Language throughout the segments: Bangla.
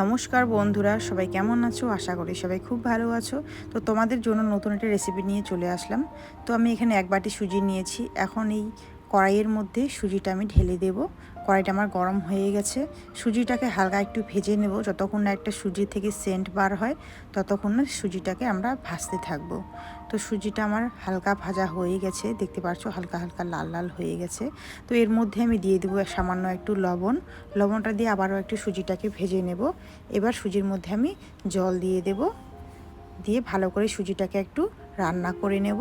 নমস্কার বন্ধুরা, সবাই কেমন আছো? আশা করি সবাই খুব ভালো আছো। তো তোমাদের জন্য নতুন একটা রেসিপি নিয়ে চলে আসলাম। তো আমি এখানে এক বাটি সুজি নিয়েছি। এখন এই কড়াইয়ের মধ্যে সুজিটা আমি ঢেলে দেব। কড়াইটা আমার গরম হয়ে গেছে। সুজিটাকে হালকা একটু ভেজে নেব। যতক্ষণ না একটা সুজি থেকে সেন্ট বার হয়, ততক্ষণ না সুজিটাকে আমরা ভাজতে থাকব। তো সুজিটা আমার হালকা ভাজা হয়ে গেছে। দেখতে পাচ্ছ হালকা হালকা লাল লাল হয়ে গেছে। তো এর মধ্যে আমি দিয়ে দেবো সামান্য একটু লবণ। লবণটা দিয়ে আবারও একটু সুজিটাকে ভেজে নেব। এবার সুজির মধ্যে আমি জল দিয়ে দেব। দিয়ে ভালো করে সুজিটাকে একটু রান্না করে নেব।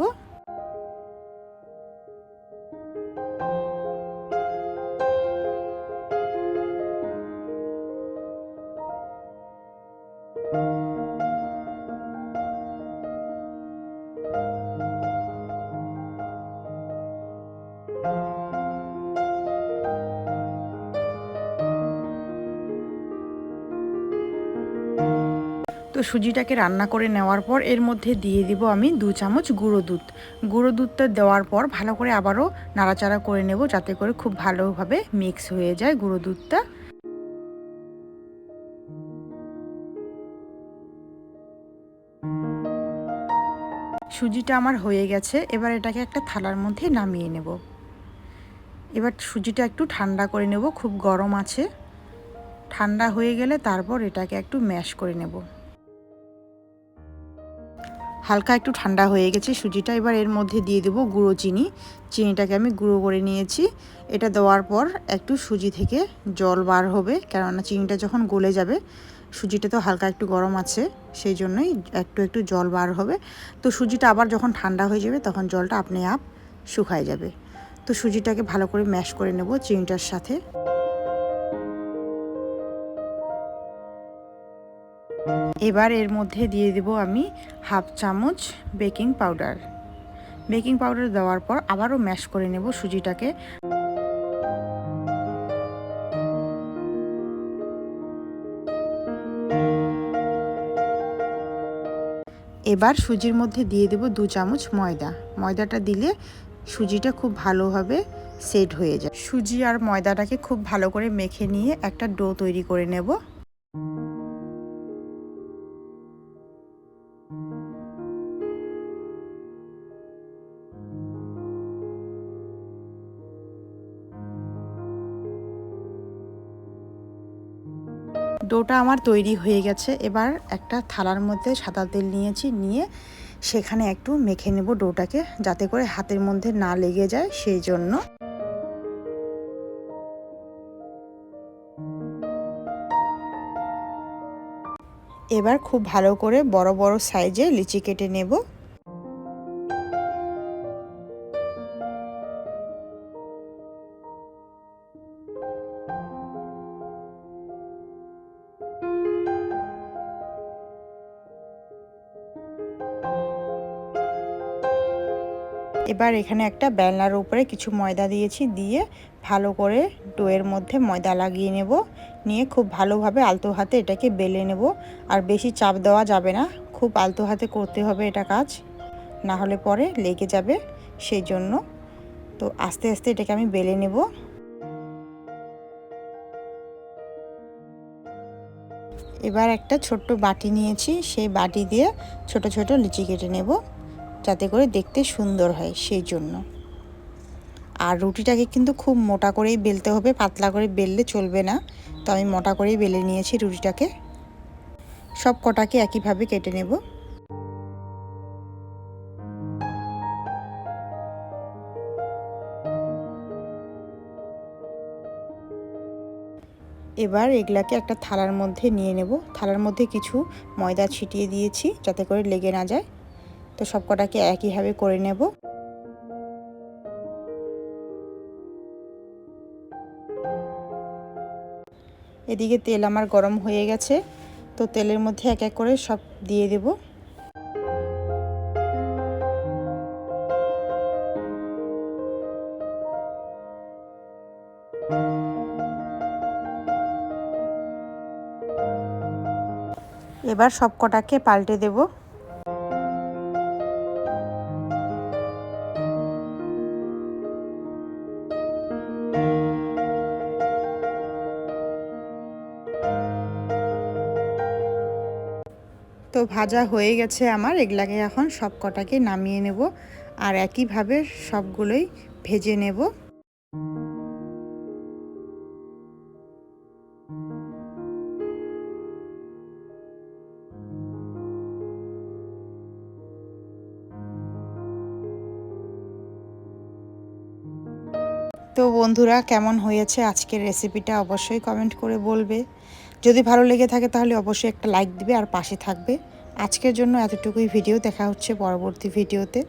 তো সুজিটাকে রান্না করে নেওয়ার পর এর মধ্যে দিয়ে দিব আমি দু চামচ গুঁড়ো দুধ। গুঁড়ো দুধটা দেওয়ার পর ভালো করে আবারও নাড়াচাড়া করে নেব যাতে করে খুব ভালোভাবে মিক্স হয়ে যায় গুঁড়ো দুধটা। সুজিটা আমার হয়ে গেছে, এবার এটাকে একটা থালার মধ্যে নামিয়ে নেব। এবার সুজিটা একটু ঠান্ডা করে নেব, খুব গরম আছে। ঠান্ডা হয়ে গেলে তারপর এটাকে একটু ম্যাশ করে নেব। হালকা একটু ঠান্ডা হয়ে গেছে। সুজিটা এবার এর মধ্যে দিয়ে দেবো গুঁড়ো চিনি। চিনিটাকে আমি গুঁড়ো করে নিয়েছি। এটা দেওয়ার পর একটু সুজি থেকে জল বার হবে, কেননা চিনিটা যখন গলে যাবে, সুজিটা তো হালকা একটু গরম আছে, সেই জন্যই একটু একটু জল বার হবে। তো সুজিটা আবার যখন ঠান্ডা হয়ে যাবে, তখন জলটা আপনি আপ শুকায় যাবে। তো সুজিটাকে ভালো করে ম্যাশ করে নেব চিনিটার সাথে। এবার এর মধ্যে দিয়ে দেব আমি হাফ চামচ বেকিং পাউডার। বেকিং পাউডার দেওয়ার পর আবারও ম্যাশ করে নেব সুজিটাকে। এবার সুজির মধ্যে দিয়ে দেব দু চামচ ময়দা। ময়দাটা দিলে সুজিটা খুব ভালোভাবে সেট হয়ে যায়। সুজি আর ময়দাটাকে খুব ভালো করে মেখে নিয়ে একটা ডো তৈরি করে নেব। ডোটা আমার তৈরি হয়ে গেছে। এবার একটা থালার মধ্যে সাদা তেল নিয়েছি, নিয়ে সেখানে একটু মেখে নেব ডোটাকে যাতে করে হাতের মধ্যে না লেগে যায়, সেই জন্য। এবার খুব ভালো করে বড় বড় সাইজে লিচি কেটে নেব। এবার এখানে একটা বেলনার উপরে কিছু ময়দা দিয়েছি, দিয়ে ভালো করে ডোয়ের মধ্যে ময়দা লাগিয়ে নেব। নিয়ে খুব ভালোভাবে আলতো হাতে এটাকে বেলে নেব। আর বেশি চাপ দেওয়া যাবে না, খুব আলতো হাতে করতে হবে এটা কাজ। না হলে পরে লেগে যাবে সেই জন্য। তো আস্তে আস্তে এটাকে আমি বেলে নেব। এবার একটা ছোট্ট বাটি নিয়েছি, সেই বাটি দিয়ে ছোট ছোট লিচি কেটে নেব। যাতে করে দেখতে সুন্দর হয় সেই জন্য। আর রুটিটাকে কিন্তু খুব মোটা করেই বেলতে হবে, পাতলা করে বেললে চলবে না। তো আমি মোটা করেই বেলে নিয়েছি রুটিটাকে। সব কটাকে একইভাবে কেটে নেব। এবার এগুলাকে একটা থালার মধ্যে নিয়ে নেব। থালার মধ্যে কিছু ময়দা ছিটিয়ে দিয়েছি যাতে করে লেগে না যায়। তো সব কটাকে একইভাবে করে নেব। এদিকে তেল আমার গরম হয়ে গেছে, তো তেলের মধ্যে এক এক করে সব দিয়ে দেব। এবার সব কটাকে পাল্টে দেবো। তো ভাজা হয়ে গেছে আমার। এগুলাকে এখন সব কটাকে নামিয়ে নেব আর একইভাবে সবগুলোই ভেজে নেব। তো বন্ধুরা, কেমন হয়েছে আজকের রেসিপিটা অবশ্যই কমেন্ট করে বলবে। যদি ভালো লেগে থাকে তাহলে অবশ্যই একটা লাইক দিবে আর পাশে থাকবে। আজকের জন্য এতটুকুই। ভিডিও দেখা হচ্ছে পরবর্তী ভিডিওতে।